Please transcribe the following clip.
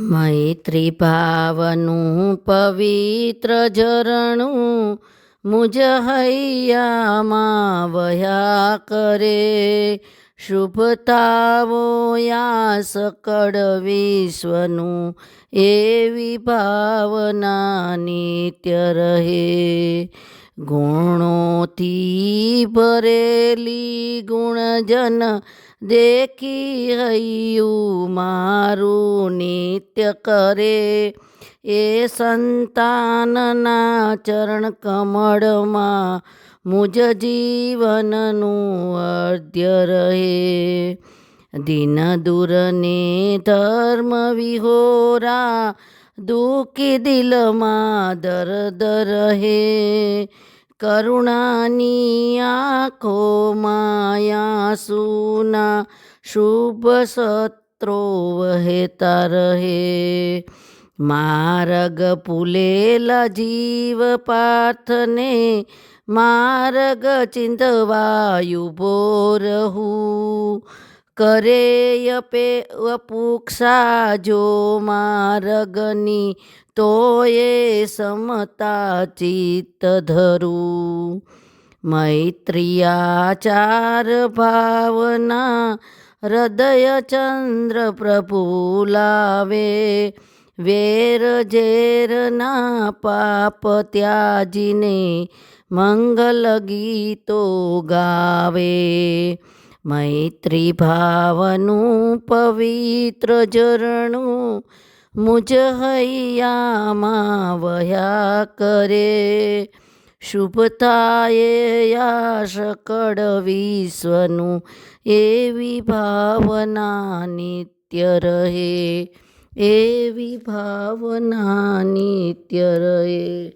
મૈત્રી ભાવનું પવિત્ર ઝરણું મુજ હૈયામાં વહ્યા કરે. શુભતાવો યાસ કડ વિશ્વનું એવી ભાવના નિત્ય રહે. ગુણોથી ભરેલી ગુણજન દેખી હૈયું મારું નિત્ય કરે. એ સંતાનના ચરણ કમળમાં મુજ જીવનનું અર્ધ્ય રહે. દિન દૂરને ધર્મ વિહોરા દુઃખી દિલમાં દર્દ રહે. કરુણાની આંખો માયા સુના શુભ સત્રો વહેતા રહે માર્ગ પુલેલા જીવ પાર્થને માર્ગ ચિંતવાયુ રહું કરે અપે અપુક્ષા જો માર્ગની તોય સમતા ચિત્ત ધરું મૈત્રિયાચાર ભાવના હૃદય ચંદ્ર પ્રભુ લાવે. વેર ઝેરના પાપ ત્યાજીને મંગલ ગીતો ગાવે. મૈત્રી ભાવનું પવિત્ર ઝરણું મુજ હૈયામાં વહ્યા કરે. શુભતાએ યાશ કડવી વિશ્વનું એવી ભાવના નિત્ય રહે એવી ભાવના નિત્ય રહે.